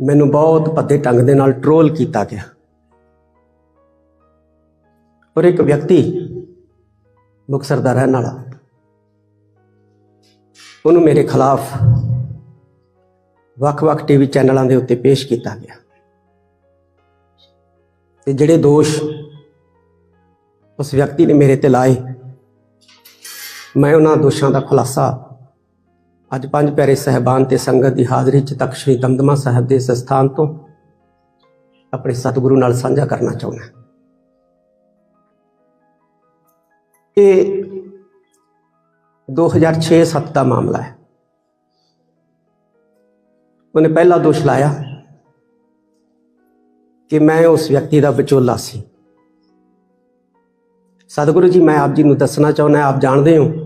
ਮੈਨੂੰ ਬਹੁਤ ਭੱਦੇ ਢੰਗ ਦੇ ਨਾਲ ਟਰੋਲ ਕੀਤਾ ਗਿਆ। ਔਰ ਇੱਕ ਵਿਅਕਤੀ ਮੁਕਤਸਰ ਦਾ ਰਹਿਣ ਵਾਲਾ, ਉਹਨੂੰ ਮੇਰੇ ਖਿਲਾਫ ਵੱਖ-ਵੱਖ ਟੀਵੀ ਚੈਨਲਾਂ ਦੇ ਉੱਤੇ ਪੇਸ਼ ਕੀਤਾ ਗਿਆ। ਤੇ ਜਿਹੜੇ ਦੋਸ਼ ਉਸ ਵਿਅਕਤੀ ਨੇ ਮੇਰੇ ਤੇ ਲਾਏ, ਮੈਂ ਉਹਨਾਂ ਦੋਸ਼ਾਂ ਦਾ ਖੁਲਾਸਾ ਅੱਜ ਪੰਜ ਪਿਆਰੇ ਸਹਿਬਾਨ ਤੇ ਸੰਗਤ ਦੀ ਹਾਜ਼ਰੀ 'ਚ ਤਖਤ ਸ੍ਰੀ ਦਮਦਮਾ ਸਾਹਿਬ ਦੇ ਇਸ ਸਥਾਨ ਤੋਂ ਆਪਣੇ ਸਤਿਗੁਰੂ ਨਾਲ ਸਾਂਝਾ ਕਰਨਾ ਚਾਹੁੰਦਾ ਇਹ 2006-7 ਦਾ ਮਾਮਲਾ ਹੈ। ਉਹਨੇ ਪਹਿਲਾ ਦੋਸ਼ ਲਾਇਆ ਕਿ ਮੈਂ ਉਸ ਵਿਅਕਤੀ ਦਾ ਵਿਚੋਲਾ ਸੀ। ਸਤਿਗੁਰੂ ਜੀ, ਮੈਂ ਆਪ ਜੀ ਨੂੰ ਦੱਸਣਾ ਚਾਹੁੰਦਾ, ਆਪ ਜਾਣਦੇ ਹੋ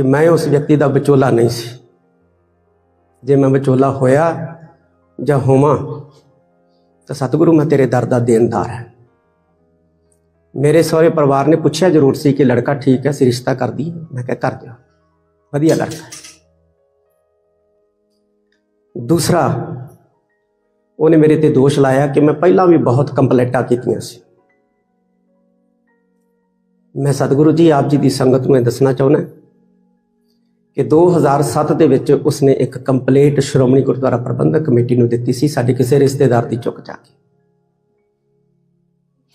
ਕਿ ਮੈਂ ਉਸ ਵਿਅਕਤੀ ਦਾ ਵਿਚੋਲਾ ਨਹੀਂ ਸੀ। ਜੇ ਮੈਂ ਵਿਚੋਲਾ ਹੋਇਆ ਜਾਂ ਹੋਵਾਂ, ਤਾਂ ਸਤਿਗੁਰੂ ਮੈਂ ਤੇਰੇ ਦਰ ਦਾ ਦੇਣਦਾਰ ਹਾਂ। ਮੇਰੇ ਸਹੁਰੇ ਪਰਿਵਾਰ ਨੇ ਪੁੱਛਿਆ ਜ਼ਰੂਰ ਸੀ ਕਿ ਲੜਕਾ ਠੀਕ ਹੈ ਸੀ ਰਿਸ਼ਤਾ ਕਰਦੀ ਮੈਂ ਕਿਹਾ ਕਰ ਦਿਓ ਵਧੀਆ ਲੜਕਾ ਦੂਸਰਾ, ਉਹਨੇ ਮੇਰੇ ਤੇ ਦੋਸ਼ ਲਾਇਆ ਕਿ ਮੈਂ ਪਹਿਲਾਂ ਵੀ ਬਹੁਤ ਕੰਪਲੇਟਾਂ ਕੀਤੀਆਂ ਸੀ। ਮੈਂ ਸਤਿਗੁਰੂ ਜੀ, ਆਪ ਜੀ ਦੀ ਸੰਗਤ ਨੂੰ ਇਹ ਦੱਸਣਾ ਚਾਹੁੰਦਾ ਕਿ 2007 ਦੇ ਵਿੱਚ ਉਸਨੇ ਇੱਕ ਕੰਪਲੇਂਟ ਸ਼੍ਰੋਮਣੀ ਗੁਰਦੁਆਰਾ ਪ੍ਰਬੰਧਕ ਕਮੇਟੀ ਨੂੰ ਦਿੱਤੀ ਸੀ, ਸਾਡੇ ਕਿਸੇ ਰਿਸ਼ਤੇਦਾਰ ਦੀ ਚੁੱਕ ਜਾ ਕੇ।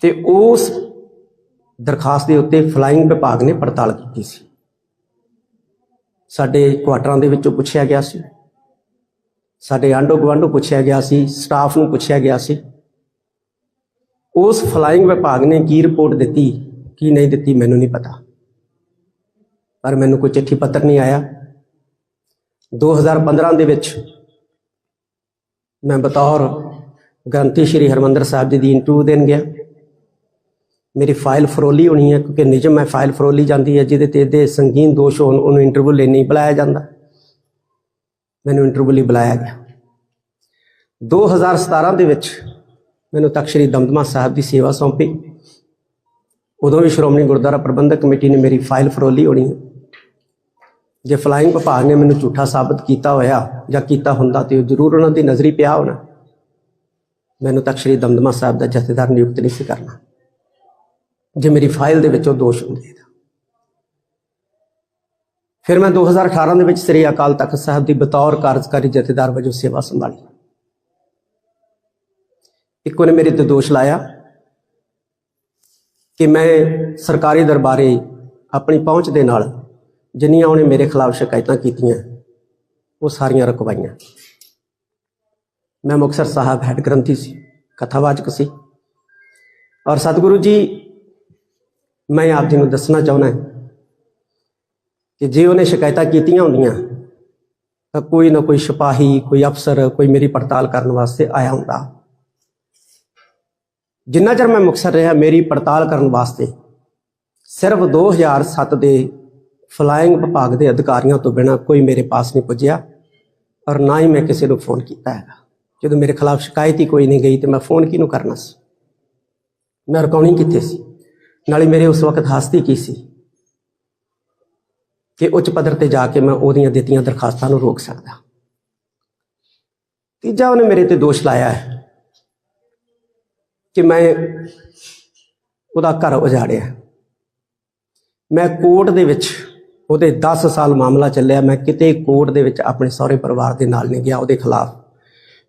ਤੇ ਉਸ ਦਰਖਾਸਤ ਦੇ ਉੱਤੇ ਫਲਾਈਂਗ ਵਿਭਾਗ ਨੇ ਪੜਤਾਲ ਕੀਤੀ ਸੀ। ਸਾਡੇ ਕੁਆਟਰਾਂ ਦੇ ਵਿੱਚੋਂ ਪੁੱਛਿਆ ਗਿਆ ਸੀ। ਸਾਡੇ ਆਂਡੋ ਗਵਾਂਡੋ ਪੁੱਛਿਆ ਗਿਆ ਸੀ, ਸਟਾਫ ਨੂੰ ਪੁੱਛਿਆ ਗਿਆ ਸੀ। ਉਸ ਫਲਾਈਂਗ ਵਿਭਾਗ ਨੇ ਕੀ ਰਿਪੋਰਟ ਦਿੱਤੀ, ਕੀ ਨਹੀਂ ਦਿੱਤੀ, ਮੈਨੂੰ ਨਹੀਂ ਪਤਾ। ਪਰ ਮੈਨੂੰ ਕੋਈ ਚਿੱਠੀ ਪੱਤਰ ਨਹੀਂ ਆਇਆ। 2015 ਦੇ ਵਿੱਚ ਮੈਂ ਬਤੌਰ ਗ੍ਰੰਥੀ ਸ਼੍ਰੀ ਹਰਮੰਦਰ ਸਾਹਿਬ ਜੀ ਦੀ ਇੰਟਰਵਿਊ ਦੇਣ ਗਿਆ। ਮੇਰੀ ਫਾਈਲ ਫਰੋਲੀ ਹੋਣੀ ਹੈ ਕਿਉਂਕਿ ਨਿਜਮ ਮੈਂ ਫਾਈਲ ਫਰੋਲੀ ਜਾਂਦੀ ਹੈ, ਜਿਹਦੇ ਤੇ ਇਹਦੇ ਸੰਗੀਨ ਦੋਸ਼ ਹੋਣ, ਉਹਨੂੰ ਇੰਟਰਵਿਊ ਲਈ ਨਹੀਂ ਬੁਲਾਇਆ ਜਾਂਦਾ। ਮੈਨੂੰ ਇੰਟਰਵਿਊ ਲਈ ਬੁਲਾਇਆ ਗਿਆ। 2017 ਦੇ ਵਿੱਚ ਮੈਨੂੰ ਤਖਤ ਸ੍ਰੀ ਦਮਦਮਾ ਸਾਹਿਬ ਦੀ ਸੇਵਾ ਸੌਂਪੀ। ਉਦੋਂ ਵੀ ਸ਼੍ਰੋਮਣੀ ਗੁਰਦੁਆਰਾ ਪ੍ਰਬੰਧਕ ਕਮੇਟੀ ਨੇ ਮੇਰੀ ਫਾਈਲ ਫਰੋਲੀ ਹੋਣੀ ਹੈ। ਜੇ ਫਲਾਈਂਗ ਵਿਭਾਗ ਨੇ ਮੈਨੂੰ ਝੂਠਾ ਸਾਬਤ ਕੀਤਾ ਹੋਇਆ ਜਾਂ ਕੀਤਾ ਹੁੰਦਾ ਤੇ ਉਹ ਜ਼ਰੂਰ ਉਹਨਾਂ ਦੀ ਨਜ਼ਰੀ ਪਿਆ ਹੋਣਾ। ਮੈਨੂੰ ਤਾਂ ਸ੍ਰੀ ਦਮਦਮਾ ਸਾਹਿਬ ਦਾ ਜਥੇਦਾਰ ਨਿਯੁਕਤ ਨਹੀਂ ਸੀ ਕਰਨਾ। ਜੇ ਮੇਰੀ ਫਾਈਲ ਦੇ ਵਿੱਚ ਉਹ ਦੋਸ਼ ਹੁੰਦੇ ਤਾਂ। ਫਿਰ ਮੈਂ 2018 ਦੇ ਵਿੱਚ ਸ੍ਰੀ ਅਕਾਲ ਤਖਤ ਸਾਹਿਬ ਦੀ ਬਤੌਰ ਕਾਰਜਕਾਰੀ ਜਥੇਦਾਰ ਵਜੋਂ ਸੇਵਾ ਸੰਭਾਲੀ। ਇੱਕ ਉਹਨੇ ਮੇਰੇ ਤੇ ਦੋਸ਼ ਲਾਇਆ ਕਿ ਮੈਂ ਸਰਕਾਰੀ ਦਰਬਾਰੇ ਆਪਣੀ ਪਹੁੰਚ ਦੇ ਨਾਲ ਜਿੰਨੀਆਂ ਉਹਨੇ ਮੇਰੇ ਖਿਲਾਫ ਸ਼ਿਕਾਇਤਾਂ ਕੀਤੀਆਂ, ਉਹ ਸਾਰੀਆਂ ਰੁਕਵਾਈਆਂ। ਮੈਂ ਮੁਕਤਸਰ ਸਾਹਿਬ ਹੈਡ ਗ੍ਰੰਥੀ ਸੀ, ਕਥਾਵਾਚਕ ਸੀ। ਔਰ ਸਤਿਗੁਰੂ ਜੀ, ਮੈਂ ਆਪ ਜੀ ਨੂੰ ਦੱਸਣਾ ਚਾਹੁੰਦਾ ਕਿ ਜੇ ਉਹਨੇ ਸ਼ਿਕਾਇਤਾਂ ਕੀਤੀਆਂ ਹੁੰਦੀਆਂ, ਤਾਂ ਕੋਈ ਨਾ ਕੋਈ ਸਿਪਾਹੀ, ਕੋਈ ਅਫਸਰ, ਕੋਈ ਮੇਰੀ ਪੜਤਾਲ ਕਰਨ ਵਾਸਤੇ ਆਇਆ ਹੁੰਦਾ। ਜਿੰਨਾ ਚਿਰ ਮੈਂ ਮੁਕਤਸਰ ਰਿਹਾ, ਮੇਰੀ ਪੜਤਾਲ ਕਰਨ ਵਾਸਤੇ ਸਿਰਫ 2007 ਦੇ ਫਲਾਇੰਗ ਵਿਭਾਗ ਦੇ ਅਧਿਕਾਰੀਆਂ ਤੋਂ ਬਿਨਾ ਕੋਈ ਮੇਰੇ ਪਾਸ ਨਹੀਂ ਪੁੱਜਿਆ ਔਰ ਨਾ ਹੀ ਮੈਂ ਕਿਸੇ ਨੂੰ ਫੋਨ ਕੀਤਾ ਹੈਗਾ। ਜਦੋਂ ਮੇਰੇ ਖਿਲਾਫ ਸ਼ਿਕਾਇਤ ਹੀ ਕੋਈ ਨਹੀਂ ਗਈ ਤੇ ਮੈਂ ਫੋਨ ਕਿਹਨੂੰ ਕਰਨਾ ਸੀ? ਮੈਂ ਰਿਕਾਰਡਿੰਗ ਕਿੱਥੇ ਸੀ? ਨਾਲੇ ਮੇਰੇ ਉਸ ਵਕਤ ਹਸਤੀ ਕੀ ਸੀ? ਕਿ ਉੱਚ ਪੱਧਰ ਤੇ ਜਾ ਕੇ ਮੈਂ ਉਹਦੀਆਂ ਦਿੱਤੀਆਂ ਦਰਖਾਸਤਾਂ ਨੂੰ ਰੋਕ ਸਕਦਾ। ਤੀਜਾ ਉਹਨੇ ਮੇਰੇ ਤੇ ਦੋਸ਼ ਲਾਇਆ ਹੈ ਕਿ ਮੈਂ ਉਹਦਾ ਘਰ ਉਜਾੜਿਆ। ਮੈਂ ਕੋਰਟ ਦੇ ਵਿੱਚ ਉਹਦੇ 10 ਸਾਲ ਮਾਮਲਾ ਚੱਲਿਆ, ਮੈਂ ਕਿਤੇ ਕੋਰਟ ਦੇ ਵਿੱਚ ਆਪਣੇ ਸਹੁਰੇ ਪਰਿਵਾਰ ਦੇ ਨਾਲ ਨਹੀਂ ਗਿਆ ਉਹਦੇ ਖਿਲਾਫ।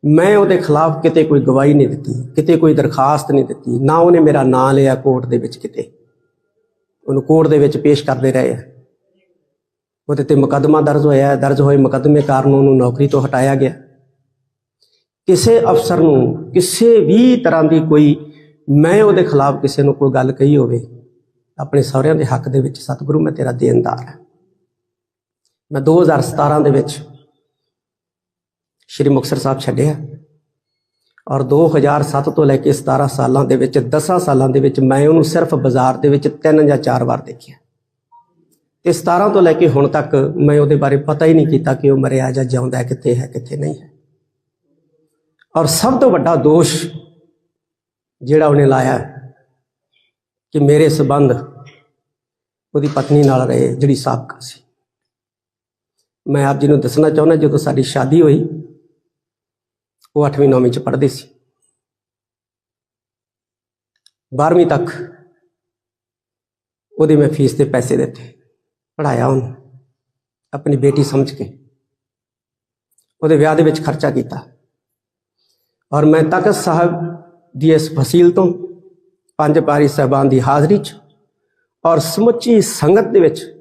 ਮੈਂ ਉਹਦੇ ਖਿਲਾਫ ਕਿਤੇ ਕੋਈ ਗਵਾਹੀ ਨਹੀਂ ਦਿੱਤੀ, ਕਿਤੇ ਕੋਈ ਦਰਖਾਸਤ ਨਹੀਂ ਦਿੱਤੀ, ਨਾ ਉਹਨੇ ਮੇਰਾ ਨਾਂ ਲਿਆ ਕੋਰਟ ਦੇ ਵਿੱਚ ਕਿਤੇ। ਉਹਨੂੰ ਕੋਰਟ ਦੇ ਵਿੱਚ ਪੇਸ਼ ਕਰਦੇ ਰਹੇ। ਆ ਉਹਦੇ ਤੇ ਮੁਕੱਦਮਾ ਦਰਜ ਹੋਇਆ, ਦਰਜ ਹੋਏ ਮੁਕੱਦਮੇ ਕਾਰਨ ਉਹਨੂੰ ਨੌਕਰੀ ਤੋਂ ਹਟਾਇਆ ਗਿਆ। ਕਿਸੇ ਅਫਸਰ ਨੂੰ ਕਿਸੇ ਵੀ ਤਰ੍ਹਾਂ ਦੀ ਕੋਈ, ਮੈਂ ਉਹਦੇ ਖਿਲਾਫ ਕਿਸੇ ਨੂੰ ਕੋਈ ਗੱਲ ਕਹੀ ਹੋਵੇ, ਆਪਣੇ ਸਹੁਰਿਆਂ ਦੇ ਹੱਕ ਦੇ ਵਿੱਚ ਸਤਿਗੁਰੂ ਮੈਂ ਤੇਰਾ ਦੇਣਦਾਰ ਹਾਂ। ਮੈਂ 2017 ਦੇ ਵਿੱਚ ਸ਼੍ਰੀ ਮੁਕਤਸਰ ਸਾਹਿਬ ਛੱਡਿਆ ਔਰ 2007 ਤੋਂ ਲੈ ਕੇ 17 ਸਾਲਾਂ ਦੇ ਵਿੱਚ 10 ਸਾਲਾਂ ਦੇ ਵਿੱਚ ਮੈਂ ਉਹਨੂੰ ਸਿਰਫ ਬਾਜ਼ਾਰ ਦੇ ਵਿੱਚ ਤਿੰਨ ਜਾਂ ਚਾਰ ਵਾਰ ਦੇਖਿਆ। ਤੇ 17 ਤੋਂ ਲੈ ਕੇ ਹੁਣ ਤੱਕ ਮੈਂ ਉਹਦੇ ਬਾਰੇ ਪਤਾ ਹੀ ਨਹੀਂ ਕੀਤਾ ਕਿ ਉਹ ਮਰਿਆ ਜਾਂ ਜਿਉਂਦਾ ਕਿੱਥੇ ਹੈ, ਕਿੱਥੇ ਨਹੀਂ ਹੈ। ਔਰ ਸਭ ਤੋਂ ਵੱਡਾ ਦੋਸ਼ ਜਿਹੜਾ ਉਹਨੇ ਲਾਇਆ ਕਿ ਮੇਰੇ ਸਬੰਧ ਉਹਦੀ ਪਤਨੀ ਨਾਲ ਰਹੇ, ਜਿਹੜੀ ਸਾਬਕਾ ਸੀ। ਮੈਂ ਆਪ ਜੀ ਨੂੰ ਦੱਸਣਾ ਚਾਹੁੰਦਾ, ਜਦੋਂ ਸਾਡੀ ਸ਼ਾਦੀ ਹੋਈ, ਉਹ 8ਵੀਂ 9ਵੀਂ ਚ ਪੜ੍ਹਦੇ ਸੀ। 12ਵੀਂ ਤੱਕ ਉਹਦੇ ਮੈਂ ਫੀਸ ਦੇ ਪੈਸੇ ਦਿੱਤੇ ਪੜਾਇਆ ਉਹਨੂੰ, ਆਪਣੀ ਬੇਟੀ ਸਮਝ ਕੇ। ਉਹਦੇ ਵਿਆਹ ਦੇ ਵਿੱਚ ਖਰਚਾ ਕੀਤਾ। ਔਰ ਮੈਂ ਤਖਤ ਸਾਹਿਬ ਦੀ ਇਸ ਫਸੀਲ ਤੋਂ ਪੰਜ ਪਾਰੀ ਸਾਹਿਬਾਨ ਦੀ ਹਾਜ਼ਰੀ 'ਚ ਔਰ ਸਮੁੱਚੀ ਸੰਗਤ ਦੇ ਵਿੱਚ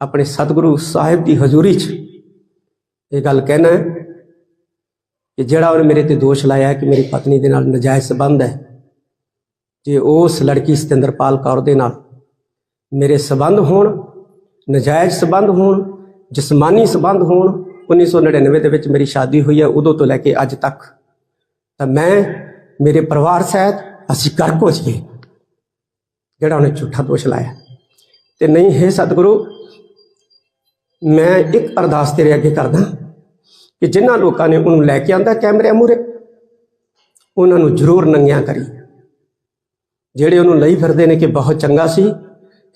ਆਪਣੇ ਸਤਿਗੁਰੂ ਸਾਹਿਬ ਦੀ ਹਜ਼ੂਰੀ 'ਚ ਇਹ ਗੱਲ ਕਹਿਣਾ ਹੈ ਕਿ ਜਿਹੜਾ ਉਹਨੇ ਮੇਰੇ ਤੇ ਦੋਸ਼ ਲਾਇਆ ਕਿ ਮੇਰੀ ਪਤਨੀ ਦੇ ਨਾਲ ਨਜਾਇਜ਼ ਸਬੰਧ ਹੈ, ਜੇ ਉਸ ਲੜਕੀ ਸਤਿੰਦਰਪਾਲ ਕੌਰ ਦੇ ਨਾਲ ਮੇਰੇ ਸਬੰਧ ਹੋਣ, ਨਜਾਇਜ਼ ਸਬੰਧ ਹੋਣ, ਜਿਸਮਾਨੀ ਸਬੰਧ ਹੋਣ 1999 ਦੇ ਵਿੱਚ ਮੇਰੀ ਸ਼ਾਦੀ ਹੋਈ ਹੈ, ਉਦੋਂ ਤੋਂ ਲੈ ਕੇ ਅੱਜ ਤੱਕ, ਤਾਂ ਮੈਂ, ਮੇਰੇ ਪਰਿਵਾਰ ਸਹਿਤ ਅਸੀਂ ਕਰਕ ਹੋ ਜਾਈਏ ਜਿਹੜਾ ਉਹਨੇ ਝੂਠਾ ਦੋਸ਼ ਲਾਇਆ। ਤੇ ਨਹੀਂ, ਹੈ ਸਤਿਗੁਰੂ ਮੈਂ ਇੱਕ ਅਰਦਾਸ ਤੇਰੇ ਅੱਗੇ ਕਰਦਾ ਕਿ ਜਿਨ੍ਹਾਂ ਲੋਕਾਂ ਨੇ ਉਹਨੂੰ ਲੈ ਕੇ ਆਂਦਾ ਕੈਮਰੇ ਮੂਰੇ ਉਹਨਾਂ ਨੂੰ ਜ਼ਰੂਰ ਨੰਗਿਆ ਕਰੀ। ਜਿਹੜੇ ਉਹਨੂੰ ਲਈ ਫਿਰਦੇ ਨੇ ਕਿ ਬਹੁਤ ਚੰਗਾ ਸੀ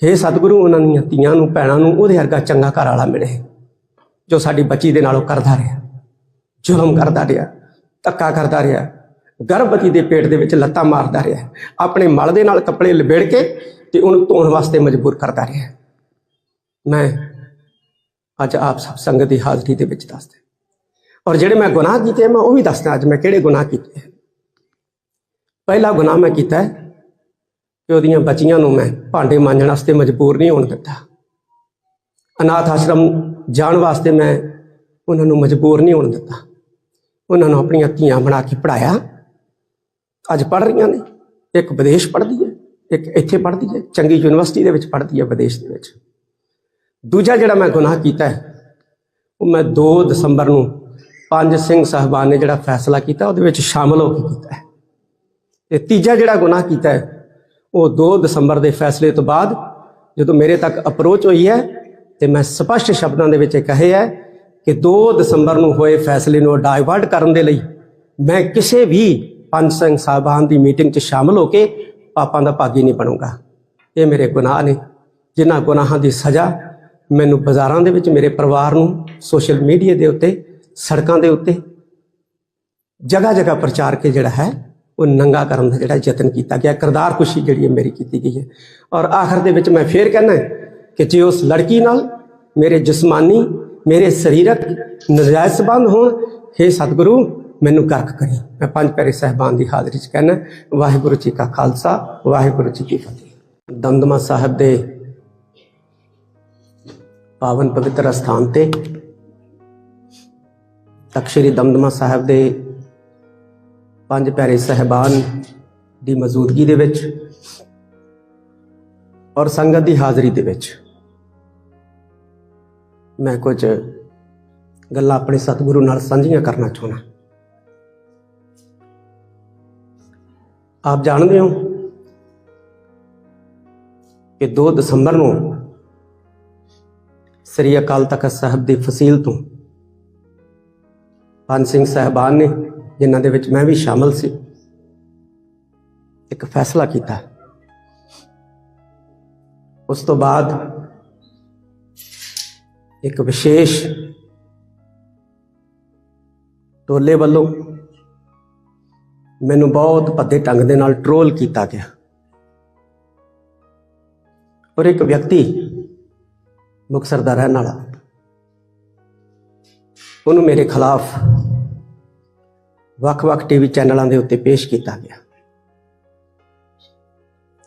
हे ਸਤਿਗੁਰੂ, ਉਹਨਾਂ ਦੀਆਂ ਧੀਆਂ ਨੂੰ, ਭੈਣਾਂ ਨੂੰ, ਉਹਦੇ ਵਰਗਾ ਚੰਗਾ ਘਰ ਵਾਲਾ ਮਿਲੇ, ਜੋ ਸਾਡੀ ਬੱਚੀ ਦੇ ਨਾਲੋਂ ਕਰਦਾ ਰਿਹਾ। ਜ਼ੁਲਮ ਕਰਦਾ ਰਿਹਾ, ਧੱਕਾ ਕਰਦਾ ਰਿਹਾ, ਗਰਭਵਤੀ ਦੇ ਪੇਟ ਦੇ ਵਿੱਚ ਲੱਤਾਂ ਮਾਰਦਾ ਰਿਹਾ, ਆਪਣੇ ਮਲ ਦੇ ਨਾਲ ਕੱਪੜੇ ਲਪੇੜ ਕੇ ਤੇ ਉਹਨੂੰ ਧੋਣ ਵਾਸਤੇ ਮਜਬੂਰ ਕਰਦਾ ਰਿਹਾ। ਮੈਂ ਅੱਜ ਆਪ ਸਭ ਸੰਗਤ ਦੀ ਹਾਜ਼ਰੀ ਦੇ ਵਿੱਚ ਦੱਸਦੇ ਔਰ ਜਿਹੜੇ ਮੈਂ ਗੁਨਾਹ ਕੀਤੇ ਮੈਂ ਉਹ ਵੀ ਦੱਸਦਾ ਅੱਜ ਮੈਂ ਕਿਹੜੇ ਗੁਨਾਹ ਕੀਤੇ ਪਹਿਲਾ ਗੁਨਾਹ ਮੈਂ ਕੀਤਾ ਹੈ ਕਿ ਉਹਦੀਆਂ ਬੱਚੀਆਂ ਨੂੰ ਮੈਂ ਭਾਂਡੇ ਮਾਂਜਣ ਵਾਸਤੇ ਮਜਬੂਰ ਨਹੀਂ ਹੋਣ ਦਿੱਤਾ। ਅਨਾਥ ਆਸ਼ਰਮ ਜਾਣ ਵਾਸਤੇ ਮੈਂ ਉਹਨਾਂ ਨੂੰ ਮਜਬੂਰ ਨਹੀਂ ਹੋਣ ਦਿੱਤਾ। ਉਹਨਾਂ ਨੂੰ ਆਪਣੀਆਂ ਧੀਆਂ ਬਣਾ ਕੇ ਪੜਾਇਆ ਅੱਜ ਪੜ ਰਹੀਆਂ ਨੇ। ਇੱਕ ਵਿਦੇਸ਼ ਪੜ੍ਹਦੀ ਹੈ, ਇੱਕ ਇੱਥੇ ਪੜ੍ਹਦੀ ਹੈ। ਚੰਗੀ ਯੂਨੀਵਰਸਿਟੀ ਦੇ ਵਿੱਚ ਪੜ੍ਹਦੀ ਹੈ ਵਿਦੇਸ਼ ਦੇ ਵਿੱਚ। ਦੂਜਾ ਜਿਹੜਾ ਮੈਂ ਗੁਨਾਹ ਕੀਤਾ ਹੈ, ਉਹ ਮੈਂ 2 ਦਸੰਬਰ ਨੂੰ ਪੰਜ ਸਿੰਘ ਸਾਹਿਬਾਨ ਨੇ ਜਿਹੜਾ ਫੈਸਲਾ ਕੀਤਾ, ਉਹਦੇ ਵਿੱਚ ਸ਼ਾਮਲ ਹੋ ਕੇ ਕੀਤਾ ਹੈ। ਤੇ ਤੀਜਾ ਜਿਹੜਾ ਗੁਨਾਹ ਕੀਤਾ ਹੈ, ਉਹ 2 ਦਸੰਬਰ ਦੇ ਫੈਸਲੇ ਤੋਂ ਬਾਅਦ ਜਦੋਂ ਮੇਰੇ ਤੱਕ ਅਪਰੋਚ ਹੋਈ ਹੈ, ਤੇ ਮੈਂ ਸਪਸ਼ਟ ਸ਼ਬਦਾਂ ਦੇ ਵਿੱਚ ਇਹ ਕਹੇ ਹੈ ਕਿ 2 ਦਸੰਬਰ ਨੂੰ ਹੋਏ ਫੈਸਲੇ ਨੂੰ ਡਾਇਵਰਟ ਕਰਨ ਦੇ ਲਈ ਮੈਂ ਕਿਸੇ ਵੀ ਪੰਜ ਸਿੰਘ ਸਾਹਿਬਾਨ ਦੀ ਮੀਟਿੰਗ 'ਚ ਸ਼ਾਮਲ ਹੋ ਕੇ ਪਾਪਾਂ ਦਾ ਭਾਗੀ ਨਹੀਂ ਬਣੂੰਗਾ। ਇਹ ਮੇਰੇ ਗੁਨਾਹ ਨੇ, ਜਿਨ੍ਹਾਂ ਗੁਨਾਹਾਂ ਦੀ ਸਜ਼ਾ ਮੈਨੂੰ ਬਾਜ਼ਾਰਾਂ ਦੇ ਵਿੱਚ ਮੇਰੇ ਪਰਿਵਾਰ ਨੂੰ ਸੋਸ਼ਲ ਮੀਡੀਆ ਦੇ ਉੱਤੇ, ਸੜਕਾਂ ਦੇ ਉੱਤੇ ਜਗ੍ਹਾ ਜਗ੍ਹਾ ਪ੍ਰਚਾਰ ਕੇ ਜਿਹੜਾ ਹੈ, ਉਹ ਨੰਗਾ ਕਰਨ ਦਾ ਜਿਹੜਾ ਯਤਨ ਕੀਤਾ ਗਿਆ। ਕਰਦਾਰ ਖੁਸ਼ੀ ਜਿਹੜੀ ਹੈ ਮੇਰੀ ਕੀਤੀ ਗਈ ਹੈ। ਔਰ ਆਖਰ ਦੇ ਵਿੱਚ ਮੈਂ ਫੇਰ ਕਹਿਣਾ ਕਿ ਜੇ ਉਸ ਲੜਕੀ ਨਾਲ ਮੇਰੇ ਜਿਸਮਾਨੀ, ਮੇਰੇ ਸਰੀਰਕ ਨਜਾਇਜ਼ ਸੰਬੰਧ ਹੋਣ हे ਸਤਿਗੁਰੂ, ਮੈਨੂੰ ਕਰਕ ਕਰੀ। ਮੈਂ ਪੰਜ ਪਿਆਰੇ ਸਹਿਬਾਨ ਦੀ ਹਾਜ਼ਰੀ 'ਚ ਕਹਿਣਾ ਵਾਹਿਗੁਰੂ ਜੀ ਕਾ ਖਾਲਸਾ, ਵਾਹਿਗੁਰੂ ਜੀ ਕੀ ਫਤਿਹ। ਦਮਦਮਾ ਸਾਹਿਬ ਦੇ ਪਾਵਨ ਪਵਿੱਤਰ ਸਥਾਨ ਤੇ। ਤਖਤ ਸ੍ਰੀ ਦਮਦਮਾ ਸਾਹਿਬ ਦੇ ਪੰਜ ਪਿਆਰੇ ਸਹਿਬਾਨ ਦੀ ਮੌਜੂਦਗੀ ਦੇ ਵਿੱਚ ਔਰ ਸੰਗਤ ਦੀ ਹਾਜ਼ਰੀ ਦੇ ਵਿੱਚ ਮੈਂ ਕੁਝ ਗੱਲਾਂ ਆਪਣੇ ਸਤਿਗੁਰੂ ਨਾਲ ਸਾਂਝੀਆਂ ਕਰਨਾ ਚਾਹੁੰਦਾ। ਆਪ ਜਾਣਦੇ ਹੋ ਕਿ 2 ਦਸੰਬਰ ਨੂੰ ਸ੍ਰੀ ਅਕਾਲ ਤਖਤ ਸਾਹਿਬ ਦੀ ਫਸੀਲ ਤੋਂ। ਪੰਜ ਸਿੰਘ ਸਾਹਿਬਾਨ ਨੇ, ਜਿਨ੍ਹਾਂ ਦੇ ਵਿੱਚ ਮੈਂ ਵੀ ਸ਼ਾਮਲ ਸੀ, ਇੱਕ ਫੈਸਲਾ ਕੀਤਾ। ਉਸ ਤੋਂ ਬਾਅਦ ਇੱਕ ਵਿਸ਼ੇਸ਼ ਟੋਲੇ ਵੱਲੋਂ ਮੈਨੂੰ ਬਹੁਤ ਭੱਦੇ ਢੰਗ ਦੇ ਨਾਲ ਟਰੋਲ ਕੀਤਾ ਗਿਆ। ਔਰ ਇੱਕ ਵਿਅਕਤੀ ਮੁਕਤਸਰ ਦਾ ਰਹਿਣ ਵਾਲਾ। ਉਹਨੂੰ ਮੇਰੇ ਖਿਲਾਫ ਵੱਖ-ਵੱਖ ਟੀਵੀ ਚੈਨਲਾਂ ਦੇ ਉੱਤੇ ਪੇਸ਼ ਕੀਤਾ ਗਿਆ।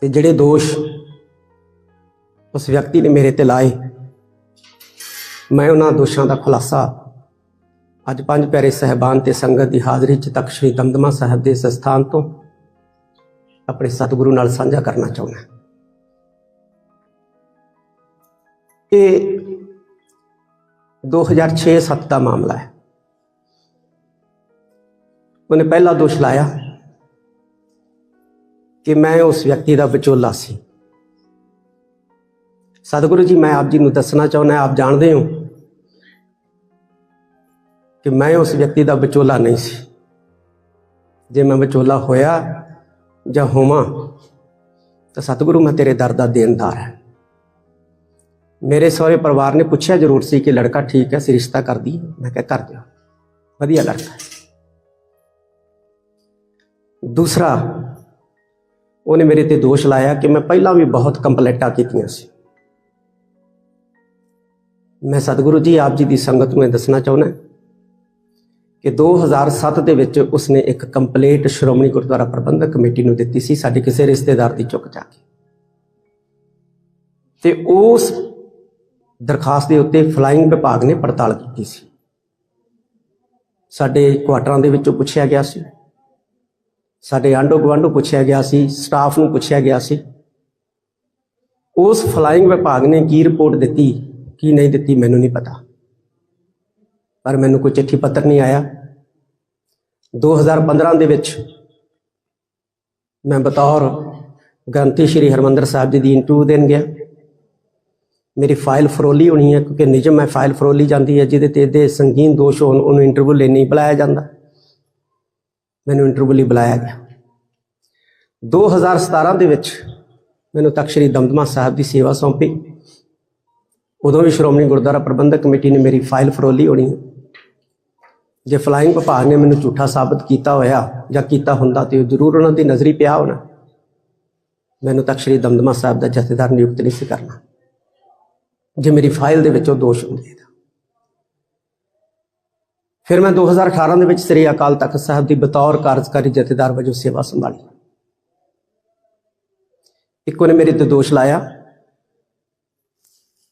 ਤੇ ਜਿਹੜੇ ਦੋਸ਼ ਉਸ ਵਿਅਕਤੀ ਨੇ ਮੇਰੇ ਤੇ ਲਾਏ, ਮੈਂ ਉਹਨਾਂ ਦੋਸ਼ਾਂ ਦਾ ਖੁਲਾਸਾ ਅੱਜ ਪੰਜ ਪਿਆਰੇ ਸਹਿਬਾਨ ਤੇ ਸੰਗਤ ਦੀ ਹਾਜ਼ਰੀ 'ਚ ਤਖਤ ਸ੍ਰੀ ਦਮਦਮਾ ਸਾਹਿਬ ਦੇ ਇਸ ਸਥਾਨ ਤੋਂ ਆਪਣੇ ਸਤਿਗੁਰੂ ਨਾਲ ਸਾਂਝਾ ਕਰਨਾ ਚਾਹੁੰਦਾ ਇਹ 2006-7 ਦਾ ਮਾਮਲਾ ਹੈ। ਉਹਨੇ ਪਹਿਲਾ ਦੋਸ਼ ਲਾਇਆ ਕਿ ਮੈਂ ਉਸ ਵਿਅਕਤੀ ਦਾ ਵਿਚੋਲਾ ਸੀ। ਸਤਿਗੁਰੂ ਜੀ, ਮੈਂ ਆਪ ਜੀ ਨੂੰ ਦੱਸਣਾ ਚਾਹੁੰਦਾ, ਆਪ ਜਾਣਦੇ ਹੋ ਕਿ ਮੈਂ ਉਸ ਵਿਅਕਤੀ ਦਾ ਵਿਚੋਲਾ ਨਹੀਂ ਸੀ। ਜੇ ਮੈਂ ਵਿਚੋਲਾ ਹੋਇਆ ਜਾਂ ਹੋਵਾਂ, ਤਾਂ ਸਤਿਗੁਰੂ ਮੈਂ ਤੇਰੇ ਦਰ ਦਾ ਦੇਣਦਾਰ ਹਾਂ। ਮੇਰੇ ਸਹੁਰੇ ਪਰਿਵਾਰ ਨੇ ਪੁੱਛਿਆ ਜ਼ਰੂਰ ਸੀ ਕਿ ਲੜਕਾ ਠੀਕ ਹੈ ਸੀ ਰਿਸ਼ਤਾ ਕਰਦੀ ਮੈਂ ਕਿਹਾ ਕਰ ਦਿਓ ਵਧੀਆ ਲੜਕਾ ਹੈ। ਦੂਸਰਾ, ਉਹਨੇ ਮੇਰੇ ਤੇ ਦੋਸ਼ ਲਾਇਆ ਕਿ ਮੈਂ ਪਹਿਲਾਂ ਵੀ ਬਹੁਤ ਕੰਪਲੇਂਟਾਂ ਕੀਤੀਆਂ ਸੀ। ਮੈਂ ਸਤਿਗੁਰੂ ਜੀ, ਆਪ ਜੀ ਦੀ ਸੰਗਤ ਨੂੰ ਇਹ ਦੱਸਣਾ ਚਾਹੁੰਦਾ ਕਿ 2007 ਦੇ ਵਿੱਚ ਉਸਨੇ ਇੱਕ ਕੰਪਲੇਂਟ ਸ਼੍ਰੋਮਣੀ ਗੁਰਦੁਆਰਾ ਪ੍ਰਬੰਧਕ ਕਮੇਟੀ ਨੂੰ ਦਿੱਤੀ ਸੀ, ਸਾਡੇ ਕਿਸੇ ਰਿਸ਼ਤੇਦਾਰ ਦੀ ਚੁੱਕ ਜਾ ਕੇ ਤੇ ਉਸ ਦਰਖਾਸਤ ਦੇ ਉੱਤੇ ਫਲਾਈਂਗ ਵਿਭਾਗ ਨੇ ਪੜਤਾਲ ਕੀਤੀ ਸੀ। ਸਾਡੇ ਕੁਆਟਰਾਂ ਦੇ ਵਿੱਚੋਂ ਪੁੱਛਿਆ ਗਿਆ ਸੀ। ਸਾਡੇ ਆਂਡੋ ਗਵਾਂਡੋ ਪੁੱਛਿਆ ਗਿਆ ਸੀ। ਸਟਾਫ ਨੂੰ ਪੁੱਛਿਆ ਗਿਆ ਸੀ। ਉਸ ਫਲਾਈਂਗ ਵਿਭਾਗ ਨੇ ਕੀ ਰਿਪੋਰਟ ਦਿੱਤੀ, ਕੀ ਨਹੀਂ ਦਿੱਤੀ ਮੈਨੂੰ ਨਹੀਂ ਪਤਾ। ਪਰ ਮੈਨੂੰ ਕੋਈ ਚਿੱਠੀ ਪੱਤਰ ਨਹੀਂ ਆਇਆ। 2015 ਦੇ ਵਿੱਚ ਮੈਂ ਬਤੌਰ ਗ੍ਰੰਥੀ ਸ਼੍ਰੀ ਹਰਮੰਦਰ ਸਾਹਿਬ ਜੀ ਦੀ ਇੰਟਰਵਿਊ ਦੇਣ ਗਿਆ। ਮੇਰੀ ਫਾਈਲ ਫਰੋਲੀ ਹੋਣੀ ਹੈ, ਕਿਉਂਕਿ ਨਿਯਮ ਹੈ ਫਾਈਲ ਫਰੋਲੀ ਜਾਂਦੀ ਹੈ, ਜਿਹਦੇ ਤੇ ਇਹਦੇ ਸੰਗੀਨ ਦੋਸ਼ ਹੋਣ, ਉਹਨੂੰ ਇੰਟਰਵਿਊ ਲਈ ਨਹੀਂ ਬੁਲਾਇਆ ਜਾਂਦਾ। ਮੈਨੂੰ ਇੰਟਰਵਿਊ ਲਈ ਬੁਲਾਇਆ ਗਿਆ। 2017 ਦੇ ਵਿੱਚ ਮੈਨੂੰ ਤਖਤ ਸ੍ਰੀ ਦਮਦਮਾ ਸਾਹਿਬ ਦੀ ਸੇਵਾ ਸੌਂਪੀ। ਉਦੋਂ ਵੀ ਸ਼੍ਰੋਮਣੀ ਗੁਰਦੁਆਰਾ ਪ੍ਰਬੰਧਕ ਕਮੇਟੀ ਨੇ ਮੇਰੀ ਫਾਈਲ ਫਰੋਲੀ ਹੋਣੀ ਹੈ। ਜੇ ਫਲਾਈਂਗ ਵਿਭਾਗ ਨੇ ਮੈਨੂੰ ਝੂਠਾ ਸਾਬਤ ਕੀਤਾ ਹੋਇਆ ਜਾਂ ਕੀਤਾ ਹੁੰਦਾ ਤੇ ਉਹ ਜ਼ਰੂਰ ਉਹਨਾਂ ਦੀ ਨਜ਼ਰੀ ਪਿਆ ਹੋਣਾ। ਮੈਨੂੰ ਤਖਤ ਸ੍ਰੀ ਦਮਦਮਾ ਸਾਹਿਬ ਦਾ ਜਥੇਦਾਰ ਨਿਯੁਕਤ ਨਹੀਂ ਸੀ ਕਰਨਾ। ਜੇ ਮੇਰੀ ਫਾਈਲ ਦੇ ਵਿੱਚ ਉਹ ਦੋਸ਼ ਹੁੰਦੇ ਤਾਂ। ਫਿਰ ਮੈਂ 2018 ਦੇ ਵਿੱਚ ਸ੍ਰੀ ਅਕਾਲ ਤਖਤ ਸਾਹਿਬ ਦੀ ਬਤੌਰ ਕਾਰਜਕਾਰੀ ਜਥੇਦਾਰ ਵਜੋਂ ਸੇਵਾ ਸੰਭਾਲੀ। ਇੱਕ ਉਹਨੇ ਮੇਰੇ ਤੇ ਦੋਸ਼ ਲਾਇਆ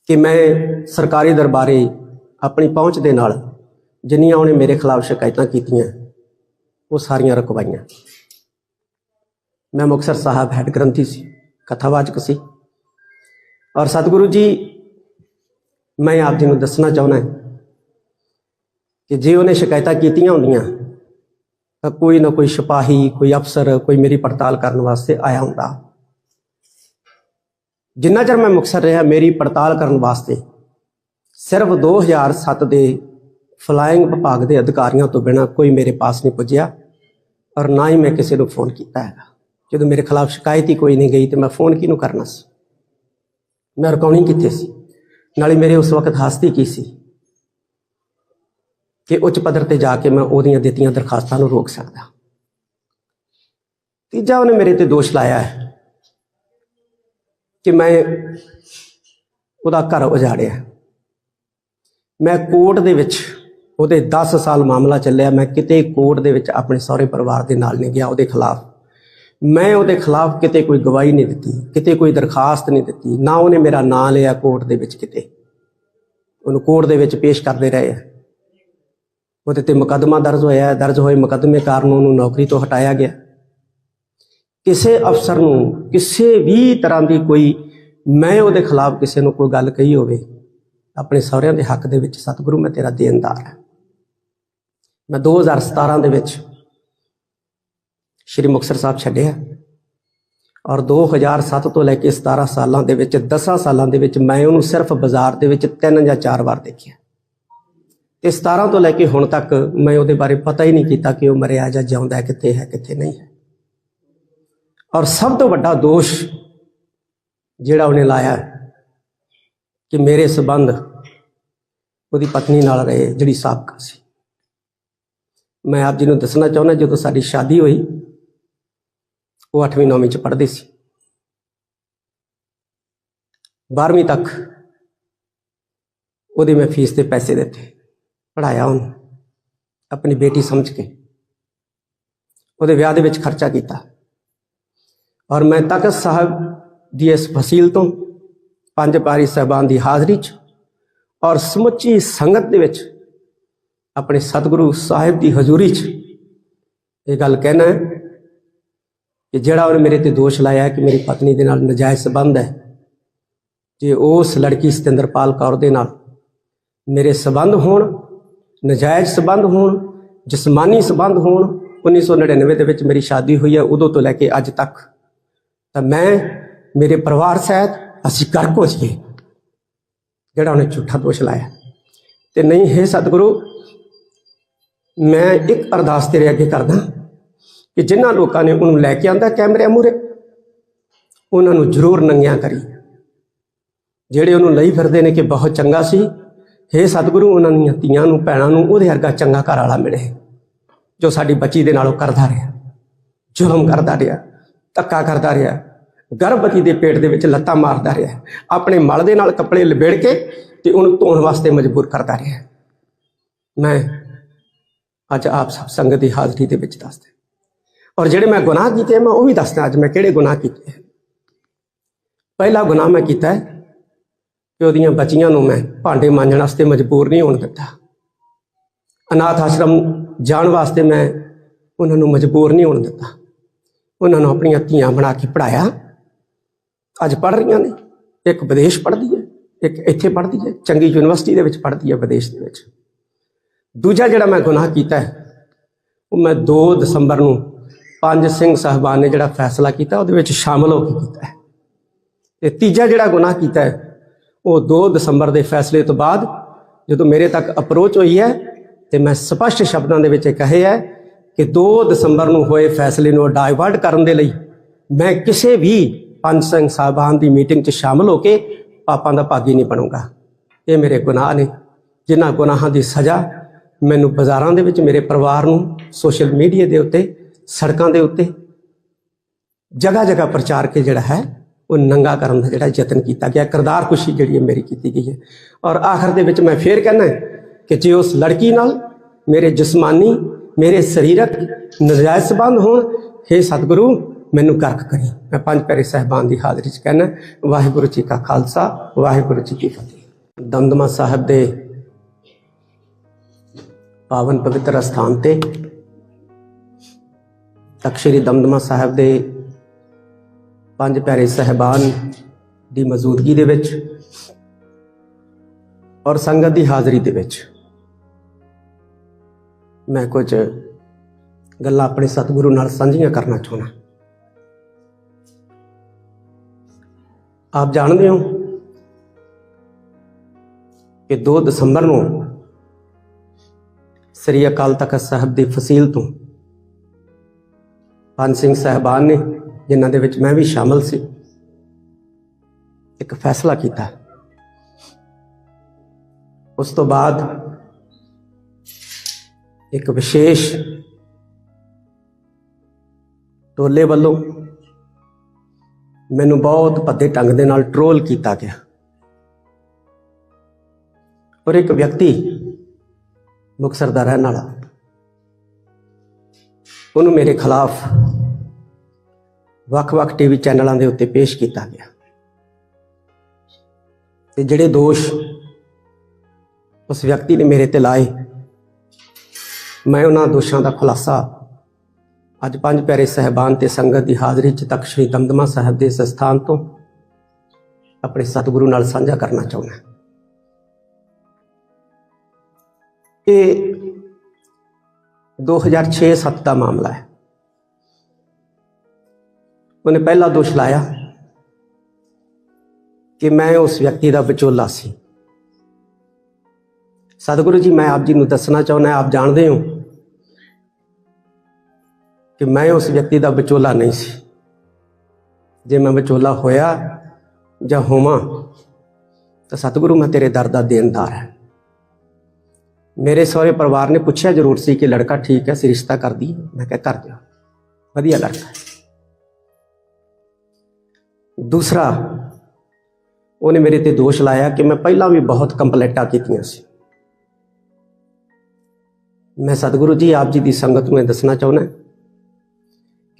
ਕਿ ਮੈਂ ਸਰਕਾਰੀ ਦਰਬਾਰੇ ਆਪਣੀ ਪਹੁੰਚ ਦੇ ਨਾਲ ਜਿੰਨੀਆਂ ਉਹਨੇ ਮੇਰੇ ਖਿਲਾਫ ਸ਼ਿਕਾਇਤਾਂ ਕੀਤੀਆਂ, ਉਹ ਸਾਰੀਆਂ ਰਕਵਾਈਆਂ। ਮੈਂ ਮੁਕਤਸਰ ਸਾਹਿਬ ਹੈੱਡ ਗ੍ਰੰਥੀ ਸੀ, ਕਥਾਵਾਚਕ ਸੀ। ਔਰ ਸਤਿਗੁਰੂ ਜੀ ਮੈਂ ਆਪ ਜੀ ਨੂੰ ਦੱਸਣਾ ਚਾਹੁੰਦਾ ਕਿ ਜੇ ਉਹਨੇ ਸ਼ਿਕਾਇਤਾਂ ਕੀਤੀਆਂ ਹੁੰਦੀਆਂ, ਤਾਂ ਕੋਈ ਨਾ ਕੋਈ ਸਿਪਾਹੀ, ਕੋਈ ਅਫਸਰ, ਕੋਈ ਮੇਰੀ ਪੜਤਾਲ ਕਰਨ ਵਾਸਤੇ ਆਇਆ ਹੁੰਦਾ। ਜਿੰਨਾ ਚਿਰ ਮੈਂ ਮੁਕਤਸਰ ਰਿਹਾ, ਮੇਰੀ ਪੜਤਾਲ ਕਰਨ ਵਾਸਤੇ ਸਿਰਫ 2007 ਦੇ ਫਲਾਈਂਗ ਵਿਭਾਗ ਦੇ ਅਧਿਕਾਰੀਆਂ ਤੋਂ ਬਿਨਾ ਕੋਈ ਮੇਰੇ ਪਾਸ ਨਹੀਂ ਪੁੱਜਿਆ ਔਰ ਨਾ ਹੀ ਮੈਂ ਕਿਸੇ ਨੂੰ ਫੋਨ ਕੀਤਾ ਹੈਗਾ। ਜਦੋਂ ਮੇਰੇ ਖਿਲਾਫ ਸ਼ਿਕਾਇਤ ਹੀ ਕੋਈ ਨਹੀਂ ਗਈ, ਤੇ ਮੈਂ ਫੋਨ ਕਿਹਨੂੰ ਕਰਨਾ ਸੀ? ਮੈਂ ਰਿਕਾਰਡਿੰਗ ਕਿੱਥੇ ਸੀ? ਨਾਲੇ ਮੇਰੇ ਉਸ ਵਕਤ ਹਸਤੀ ਕੀ ਸੀ? ਕਿ ਉੱਚ ਪੱਧਰ ਤੇ ਜਾ ਕੇ ਮੈਂ ਉਹਦੀਆਂ ਦਿੱਤੀਆਂ ਦਰਖਾਸਤਾਂ ਨੂੰ ਰੋਕ ਸਕਦਾ। ਤੀਜਾ ਉਹਨੇ ਮੇਰੇ ਤੇ ਦੋਸ਼ ਲਾਇਆ ਹੈ ਕਿ ਮੈਂ ਉਹਦਾ ਘਰ ਉਜਾੜਿਆ ਮੈਂ ਕੋਰਟ ਦੇ ਵਿੱਚ ਉਹਦੇ 10 ਸਾਲ ਮਾਮਲਾ ਚੱਲਿਆ। ਮੈਂ ਕਿਤੇ ਕੋਰਟ ਦੇ ਵਿੱਚ ਆਪਣੇ ਸਹੁਰੇ ਪਰਿਵਾਰ ਦੇ ਨਾਲ ਨਹੀਂ ਗਿਆ। ਉਹਦੇ ਖਿਲਾਫ ਮੈਂ ਉਹਦੇ ਖਿਲਾਫ ਕਿਤੇ ਕੋਈ ਗਵਾਹੀ ਨਹੀਂ ਦਿੱਤੀ, ਕਿਤੇ ਕੋਈ ਦਰਖਾਸਤ ਨਹੀਂ ਦਿੱਤੀ, ਨਾ ਉਹਨੇ ਮੇਰਾ ਨਾਂ ਲਿਆ ਕੋਰਟ ਦੇ ਵਿੱਚ ਕਿਤੇ। ਉਹਨੂੰ ਕੋਰਟ ਦੇ ਵਿੱਚ ਪੇਸ਼ ਕਰਦੇ ਰਹੇ ਆ। ਉਹਦੇ ਤੇ ਮੁਕੱਦਮਾ ਦਰਜ ਹੋਇਆ, ਦਰਜ ਹੋਏ ਮੁਕੱਦਮੇ ਕਾਰਨ ਉਹਨੂੰ ਨੌਕਰੀ ਤੋਂ ਹਟਾਇਆ ਗਿਆ। ਕਿਸੇ ਅਫਸਰ ਨੂੰ ਕਿਸੇ ਵੀ ਤਰ੍ਹਾਂ ਦੀ ਕੋਈ, ਮੈਂ ਉਹਦੇ ਖਿਲਾਫ ਕਿਸੇ ਨੂੰ ਕੋਈ ਗੱਲ ਕਹੀ ਹੋਵੇ, ਆਪਣੇ ਸਹੁਰਿਆਂ ਦੇ ਹੱਕ ਦੇ ਵਿੱਚ ਸਤਿਗੁਰੂ ਮੈਂ ਤੇਰਾ ਦੇਣਦਾਰ ਹਾਂ। ਮੈਂ 2017 ਦੇ ਵਿੱਚ ਸ਼੍ਰੀ ਮੁਕਤਸਰ ਸਾਹਿਬ ਛੱਡਿਆ। ਔਰ 2007 ਤੋਂ ਲੈ ਕੇ 17 ਸਾਲਾਂ ਦੇ ਵਿੱਚ 10 ਸਾਲਾਂ ਦੇ ਵਿੱਚ ਮੈਂ ਉਹਨੂੰ ਸਿਰਫ ਬਾਜ਼ਾਰ ਦੇ ਵਿੱਚ ਤਿੰਨ ਜਾਂ ਚਾਰ ਵਾਰ ਦੇਖਿਆ। ਤੇ 17 ਤੋਂ ਲੈ ਕੇ ਹੁਣ ਤੱਕ ਮੈਂ ਉਹਦੇ ਬਾਰੇ ਪਤਾ ਹੀ ਨਹੀਂ ਕੀਤਾ ਕਿ ਉਹ ਮਰਿਆ ਜਾਂ ਜਿਉਂਦਾ ਕਿੱਥੇ ਹੈ, ਕਿੱਥੇ ਨਹੀਂ ਹੈ। ਔਰ ਸਭ ਤੋਂ ਵੱਡਾ ਦੋਸ਼ ਜਿਹੜਾ ਉਹਨੇ ਲਾਇਆ ਕਿ ਮੇਰੇ ਸਬੰਧ ਉਹਦੀ ਪਤਨੀ ਨਾਲ ਰਹੇ, ਜਿਹੜੀ ਸਾਬਕਾ ਸੀ। ਮੈਂ ਆਪ ਜੀ ਨੂੰ ਦੱਸਣਾ ਚਾਹੁੰਦਾ, ਜਦੋਂ ਸਾਡੀ ਸ਼ਾਦੀ ਹੋਈ ਉਹ 8ਵੀਂ 9ਵੀਂ ਚ ਪੜ੍ਹਦੇ ਸੀ। 12ਵੀਂ ਤੱਕ ਉਹਦੇ ਮੈਂ ਫੀਸ ਦੇ ਪੈਸੇ ਦਿੱਤੇ ਪੜਾਇਆ ਉਹਨੂੰ, ਆਪਣੀ ਬੇਟੀ ਸਮਝ ਕੇ। ਉਹਦੇ ਵਿਆਹ ਦੇ ਵਿੱਚ ਖਰਚਾ ਕੀਤਾ। ਔਰ ਮੈਂ ਤਖਤ ਸਾਹਿਬ ਦੀ ਇਸ ਫਸੀਲ ਤੋਂ ਪੰਜ ਪਾਰੀ ਸਾਹਿਬਾਨ ਦੀ ਹਾਜ਼ਰੀ 'ਚ ਔਰ ਸਮੁੱਚੀ ਸੰਗਤ ਦੇ ਵਿੱਚ ਆਪਣੇ ਸਤਿਗੁਰੂ ਸਾਹਿਬ ਦੀ ਹਜ਼ੂਰੀ 'ਚ ਇਹ ਗੱਲ ਕਹਿਣਾ ਹੈ ਕਿ ਜਿਹੜਾ ਉਹਨੇ ਮੇਰੇ ਤੇ ਦੋਸ਼ ਲਾਇਆ ਕਿ ਮੇਰੀ ਪਤਨੀ ਦੇ ਨਾਲ ਨਜਾਇਜ਼ ਸਬੰਧ ਹੈ, ਜੇ ਉਸ ਲੜਕੀ ਸਤਿੰਦਰਪਾਲ ਕੌਰ ਦੇ ਨਾਲ ਮੇਰੇ ਸਬੰਧ ਹੋਣ, ਨਜਾਇਜ਼ ਸਬੰਧ ਹੋਣ, ਜਿਸਮਾਨੀ ਸਬੰਧ ਹੋਣ 1999 ਦੇ ਵਿੱਚ ਮੇਰੀ ਸ਼ਾਦੀ ਹੋਈ ਹੈ, ਉਦੋਂ ਤੋਂ ਲੈ ਕੇ ਅੱਜ ਤੱਕ, ਤਾਂ ਮੈਂ, ਮੇਰੇ ਪਰਿਵਾਰ ਸਹਿਤ ਅਸੀਂ ਕਰ ਕੁਝ ਗਏ, ਜਿਹੜਾ ਉਹਨੇ ਝੂਠਾ ਦੋਸ਼ ਲਾਇਆ ਤੇ ਨਹੀਂ, ਹੈ ਸਤਿਗੁਰੂ, ਮੈਂ ਇੱਕ ਅਰਦਾਸ ਤੇਰੇ ਅੱਗੇ ਕਰਦਾ ਕਿ ਜਿਨ੍ਹਾਂ ਲੋਕਾਂ ਨੇ ਉਹਨੂੰ ਲੈ ਕੇ ਆਂਦਾ ਕੈਮਰੇ ਮੂਰੇ ਉਹਨਾਂ ਨੂੰ ਜ਼ਰੂਰ ਨੰਗਿਆ ਕਰੀ। ਜਿਹੜੇ ਉਹਨੂੰ ਲਈ ਫਿਰਦੇ ਨੇ ਕਿ ਬਹੁਤ ਚੰਗਾ ਸੀ हे ਸਤਿਗੁਰੂ, ਉਹਨਾਂ ਦੀਆਂ ਧੀਆਂ ਨੂੰ, ਭੈਣਾਂ ਨੂੰ, ਉਹਦੇ ਵਰਗਾ ਚੰਗਾ ਘਰ ਵਾਲਾ ਮਿਲੇ, ਜੋ ਸਾਡੀ ਬੱਚੀ ਦੇ ਨਾਲੋਂ ਕਰਦਾ ਰਿਹਾ, ਜ਼ੁਲਮ ਕਰਦਾ ਰਿਹਾ, ਧੱਕਾ ਕਰਦਾ ਰਿਹਾ, ਗਰਭਵਤੀ ਦੇ ਪੇਟ ਦੇ ਵਿੱਚ ਲੱਤਾਂ ਮਾਰਦਾ ਰਿਹਾ, ਆਪਣੇ ਮਲ ਦੇ ਨਾਲ ਕੱਪੜੇ ਲਬੇੜ ਕੇ ਤੇ ਉਹਨੂੰ ਧੋਣ ਵਾਸਤੇ ਮਜਬੂਰ ਕਰਦਾ ਰਿਹਾ। ਮੈਂ ਅੱਜ ਆਪ ਸਭ ਸੰਗਤ ਦੀ ਹਾਜ਼ਰੀ ਦੇ ਵਿੱਚ ਦੱਸਦਾ। ਔਰ ਜਿਹੜੇ ਮੈਂ ਗੁਨਾਹ ਕੀਤੇ ਮੈਂ ਉਹ ਵੀ ਦੱਸਦਾ ਅੱਜ ਮੈਂ ਕਿਹੜੇ ਗੁਨਾਹ ਕੀਤੇ ਪਹਿਲਾ ਗੁਨਾਹ ਮੈਂ ਕੀਤਾ ਹੈ ਕਿ ਉਹਦੀਆਂ ਬੱਚੀਆਂ ਨੂੰ ਮੈਂ ਭਾਂਡੇ ਮਾਂਜਣ ਵਾਸਤੇ ਮਜਬੂਰ ਨਹੀਂ ਹੋਣ ਦਿੱਤਾ। ਅਨਾਥ ਆਸ਼ਰਮ ਜਾਣ ਵਾਸਤੇ ਮੈਂ ਉਹਨਾਂ ਨੂੰ ਮਜਬੂਰ ਨਹੀਂ ਹੋਣ ਦਿੱਤਾ। ਉਹਨਾਂ ਨੂੰ ਆਪਣੀਆਂ ਧੀਆਂ ਬਣਾ ਕੇ ਪੜਾਇਆ ਅੱਜ ਪੜ ਰਹੀਆਂ ਨੇ। ਇੱਕ ਵਿਦੇਸ਼ ਪੜ੍ਹਦੀ ਹੈ, ਇੱਕ ਇੱਥੇ ਪੜ੍ਹਦੀ ਹੈ, ਚੰਗੀ ਯੂਨੀਵਰਸਿਟੀ ਦੇ ਵਿੱਚ ਪੜ੍ਹਦੀ ਹੈ ਵਿਦੇਸ਼ ਦੇ ਵਿੱਚ। ਦੂਜਾ ਜਿਹੜਾ ਮੈਂ ਗੁਨਾਹ ਕੀਤਾ ਹੈ, ਉਹ ਮੈਂ 2 ਦਸੰਬਰ ਨੂੰ ਪੰਜ ਸਿੰਘ ਸਾਹਿਬਾਨ ਨੇ ਜਿਹੜਾ ਫੈਸਲਾ ਕੀਤਾ, ਉਹਦੇ ਵਿੱਚ ਸ਼ਾਮਲ ਹੋ ਕੇ ਕੀਤਾ ਹੈ। ਤੇ ਤੀਜਾ ਜਿਹੜਾ ਗੁਨਾਹ ਕੀਤਾ ਹੈ, ਉਹ 2 ਦਸੰਬਰ ਦੇ ਫੈਸਲੇ ਤੋਂ ਬਾਅਦ ਜਦੋਂ ਮੇਰੇ ਤੱਕ ਅਪਰੋਚ ਹੋਈ ਹੈ ਤੇ ਮੈਂ ਸਪਸ਼ਟ ਸ਼ਬਦਾਂ ਦੇ ਵਿੱਚ ਇਹ ਕਹੇ ਹੈ ਕਿ 2 ਦਸੰਬਰ ਨੂੰ ਹੋਏ ਫੈਸਲੇ ਨੂੰ ਡਾਇਵਰਟ ਕਰਨ ਦੇ ਲਈ ਮੈਂ ਕਿਸੇ ਵੀ ਪੰਜ ਸਿੰਘ ਸਾਹਿਬਾਨ ਦੀ ਮੀਟਿੰਗ 'ਚ ਸ਼ਾਮਲ ਹੋ ਕੇ ਪਾਪਾਂ ਦਾ ਭਾਗੀ ਨਹੀਂ ਬਣੂੰਗਾ। ਇਹ ਮੇਰੇ ਗੁਨਾਹ ਨੇ। ਜਿਨ੍ਹਾਂ ਗੁਨਾਹਾਂ ਦੀ ਸਜ਼ਾ ਮੈਨੂੰ ਬਾਜ਼ਾਰਾਂ ਦੇ ਵਿੱਚ ਮੇਰੇ ਪਰਿਵਾਰ ਨੂੰ, ਸੋਸ਼ਲ ਮੀਡੀਆ ਦੇ ਉੱਤੇ ਸੜਕਾਂ ਦੇ ਉੱਤੇ ਜਗ੍ਹਾ ਜਗ੍ਹਾ ਪ੍ਰਚਾਰ ਕੇ ਜਿਹੜਾ ਹੈ, ਉਹ ਨੰਗਾ ਕਰਨ ਦਾ ਜਿਹੜਾ ਯਤਨ ਕੀਤਾ ਗਿਆ। ਕਿਰਦਾਰ ਕੁਸ਼ੀ ਜਿਹੜੀ ਹੈ ਮੇਰੀ ਕੀਤੀ ਗਈ ਹੈ। ਔਰ ਆਖਰ ਦੇ ਵਿੱਚ ਮੈਂ ਫੇਰ ਕਹਿਣਾ ਕਿ ਜੇ ਉਸ ਲੜਕੀ ਨਾਲ ਮੇਰੇ ਜਿਸਮਾਨੀ, ਮੇਰੇ ਸਰੀਰਕ ਨਜਾਇਜ਼ ਸੰਬੰਧ ਹੋਣ हे ਸਤਿਗੁਰੂ, ਮੈਨੂੰ ਕਰਕ ਕਰੀ। ਮੈਂ ਪੰਜ ਪਿਆਰੇ ਸਹਿਬਾਨ ਦੀ ਹਾਜ਼ਰੀ 'ਚ ਕਹਿਣਾ ਵਾਹਿਗੁਰੂ ਜੀ ਕਾ ਖਾਲਸਾ, ਵਾਹਿਗੁਰੂ ਜੀ ਕੀ ਫਤਿਹ। ਦਮਦਮਾ ਸਾਹਿਬ ਦੇ ਪਾਵਨ ਪਵਿੱਤਰ ਸਥਾਨ ਤੇ ਤਖ਼ਤ ਸ੍ਰੀ ਦਮਦਮਾ ਸਾਹਿਬ ਦੇ ਪੰਜ ਪਿਆਰੇ ਸਹਿਬਾਨ ਦੀ ਮੌਜੂਦਗੀ ਦੇ ਵਿੱਚ ਔਰ ਸੰਗਤ ਦੀ ਹਾਜ਼ਰੀ ਦੇ ਵਿੱਚ ਮੈਂ ਕੁਝ ਗੱਲਾਂ ਆਪਣੇ ਸਤਿਗੁਰੂ ਨਾਲ ਸਾਂਝੀਆਂ ਕਰਨਾ ਚਾਹੁੰਦਾ। ਆਪ ਜਾਣਦੇ ਹੋ ਕਿ 2 ਦਸੰਬਰ ਨੂੰ ਸ੍ਰੀ ਅਕਾਲ ਤਖਤ ਸਾਹਿਬ ਦੀ ਫਸੀਲ ਤੋਂ ਪੰਜ ਸਿੰਘ ਸਾਹਿਬਾਨ ਨੇ, ਜਿਨ੍ਹਾਂ ਦੇ ਵਿੱਚ ਮੈਂ ਵੀ ਸ਼ਾਮਲ ਸੀ। ਇੱਕ ਫੈਸਲਾ ਕੀਤਾ। ਉਸ ਤੋਂ ਬਾਅਦ ਇੱਕ ਵਿਸ਼ੇਸ਼ ਟੋਲੇ ਵੱਲੋਂ ਮੈਨੂੰ ਬਹੁਤ ਭੱਦੇ ਢੰਗ ਦੇ ਨਾਲ ਟਰੋਲ ਕੀਤਾ ਗਿਆ। ਔਰ ਇੱਕ ਵਿਅਕਤੀ ਮੁਕਤਸਰ ਦਾ ਰਹਿਣ ਵਾਲਾ ਉਹਨੂੰ ਮੇਰੇ ਖਿਲਾਫ ਵੱਖ-ਵੱਖ ਟੀਵੀ ਚੈਨਲਾਂ ਦੇ ਉੱਤੇ ਪੇਸ਼ ਕੀਤਾ ਗਿਆ। ਤੇ ਜਿਹੜੇ ਦੋਸ਼ ਉਸ ਵਿਅਕਤੀ ਨੇ ਮੇਰੇ ਤੇ ਲਾਏ, ਮੈਂ ਉਹਨਾਂ ਦੋਸ਼ਾਂ ਦਾ ਖੁਲਾਸਾ ਅੱਜ ਪੰਜ ਪਿਆਰੇ ਸਹਿਬਾਨ ਤੇ ਸੰਗਤ ਦੀ ਹਾਜ਼ਰੀ 'ਚ ਤੱਕ ਸ਼੍ਰੀ ਦਮਦਮਾ ਸਾਹਿਬ ਦੇ ਇਸ ਸਥਾਨ ਤੋਂ ਆਪਣੇ ਸਤਿਗੁਰੂ ਨਾਲ ਸਾਂਝਾ ਕਰਨਾ ਚਾਹੁੰਦਾ। ਇਹ 2006-7 ਦਾ ਮਾਮਲਾ ਹੈ ਉਹਨੇ ਪਹਿਲਾ ਦੋਸ਼ ਲਾਇਆ ਕਿ ਮੈਂ ਉਸ ਵਿਅਕਤੀ ਦਾ ਵਿਚੋਲਾ ਸੀ ਸਤਿਗੁਰੂ ਜੀ ਮੈਂ ਆਪ ਜੀ ਨੂੰ ਦੱਸਣਾ ਚਾਹੁੰਦਾ ਆਪ ਜਾਣਦੇ ਹੋ ਕਿ ਮੈਂ ਉਸ ਵਿਅਕਤੀ ਦਾ ਵਿਚੋਲਾ ਨਹੀਂ ਸੀ ਜੇ ਮੈਂ ਵਿਚੋਲਾ ਹੋਇਆ ਜਾਂ ਹੋਵਾਂ ਤਾਂ ਸਤਿਗੁਰੂ ਮੈਂ ਤੇਰੇ ਦਰ ਦਾ ਦੇਣਦਾਰ ਹੈ ਮੇਰੇ ਸਹੁਰੇ ਪਰਿਵਾਰ ਨੇ ਪੁੱਛਿਆ ਜ਼ਰੂਰ ਸੀ ਕਿ ਲੜਕਾ ਠੀਕ ਹੈ ਸੀ ਰਿਸ਼ਤਾ ਕਰਦੀ ਮੈਂ ਕਿਹਾ ਕਰ ਦਿਓ ਵਧੀਆ ਲੜਕਾ ਹੈ ਦੂਸਰਾ ਉਹਨੇ ਮੇਰੇ ਤੇ ਦੋਸ਼ ਲਾਇਆ ਕਿ ਮੈਂ ਪਹਿਲਾਂ ਵੀ ਬਹੁਤ ਕੰਪਲੇਂਟਾਂ ਕੀਤੀਆਂ ਸੀ ਮੈਂ ਸਤਿਗੁਰੂ ਜੀ ਆਪ ਜੀ ਦੀ ਸੰਗਤ ਨੂੰ ਇਹ ਦੱਸਣਾ ਚਾਹੁੰਦਾ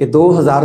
ਕਿ 2007